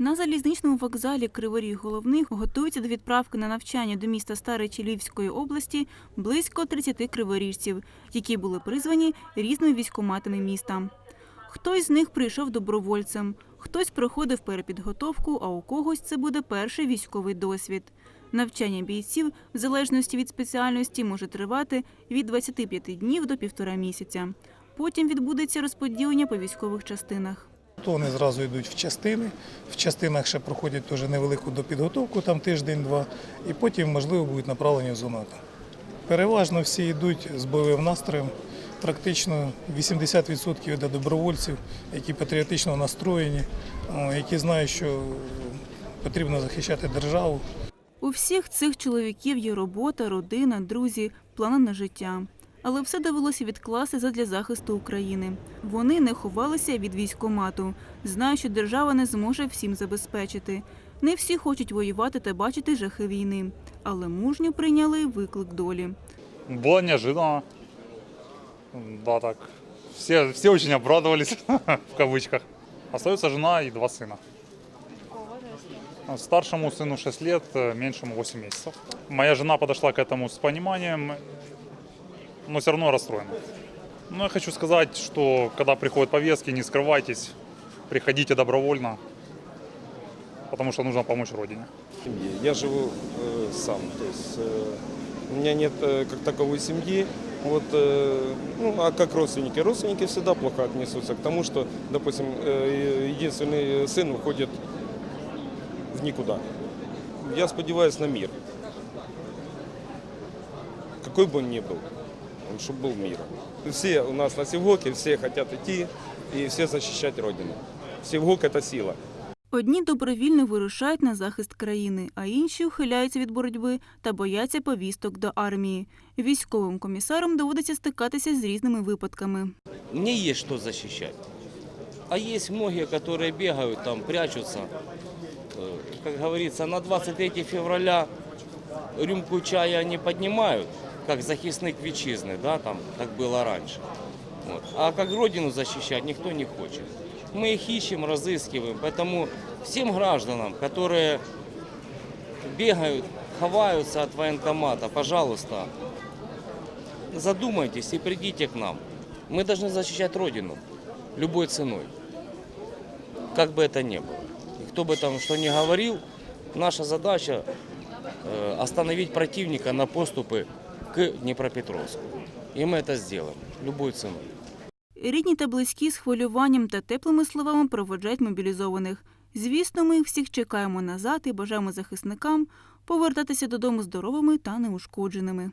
На залізничному вокзалі Криворіг Головний готуються до відправки на навчання до міста Старичі Львівської області близько 30 криворіжців, які були призвані різними військоматами міста. Хтось з них прийшов добровольцем, хтось проходив перепідготовку, а у когось це буде перший військовий досвід. Навчання бійців, в залежності від спеціальності, може тривати від 25 днів до півтора місяця. Потім відбудеться розподілення по військових частинах. То вони зразу йдуть в частини. В частинах ще проходять теж невелику допідготовку, там тиждень-два, і потім, можливо, будуть направлені в зону. Переважно всі йдуть з бойовим настроєм. Практично 80% йде добровольців, які патріотично настроєні, які знають, що потрібно захищати державу. У всіх цих чоловіків є робота, родина, друзі, плани на життя Але все довелося відкласти задля захисту України. Вони не ховалися від військомату, знають, що держава не зможе всім забезпечити. Не всі хочуть воювати та бачити жахи війни, але мужньо прийняли виклик долі. Было неожиданно. Да, так. Все, все очень обрадовались, в кавычках. Остается жена и два сына. Старшему сыну 6 лет, э, меньшему 8 месяцев. Моя жена подошла к этому с пониманием, но все равно расстроена. Но я хочу сказать, что когда приходят повестки, не скрывайтесь, приходите добровольно, потому что нужно помочь Родине. Я живу э, сам, то есть э, у меня нет э, как таковой семьи. Вот, э, ну, а как родственники? Родственники всегда плохо отнесутся к тому, что, допустим, э, единственный сын уходит в никуда. Я сподеваюсь на мир. Какой бы он ни был, чтобы был мир. Все у нас на Севгоке, все хотят идти и все защищать Родину. Севгок – это сила. Одні добровільно вирушають на захист країни, а інші ухиляються від боротьби та бояться повісток до армії. Військовим комісарам доводиться стикатися з різними випадками. Мне есть что защищать. А есть многие, которые бегают, там прячутся. Э, Как говорится, на 23 февраля рюмку чая не поднимают, Как захисник вітчизни, да, там, как было раньше. Вот. А как родину защищать никто не хочет. Мы их ищем, разыскиваем. Поэтому всем гражданам, которые бегают, ховаются от военкомата, пожалуйста, задумайтесь и придите к нам. Мы должны защищать Родину любой ценой, как бы это ни было. И кто бы там что ни говорил, наша задача э, остановить противника на поступы к Дніпропетровську. І ми це зробимо любой ціною. Рідні та близькі з хвилюванням та теплими словами проводжають мобілізованих. Звісно, ми всіх чекаємо назад і бажаємо захисникам повертатися додому здоровими та неушкодженими.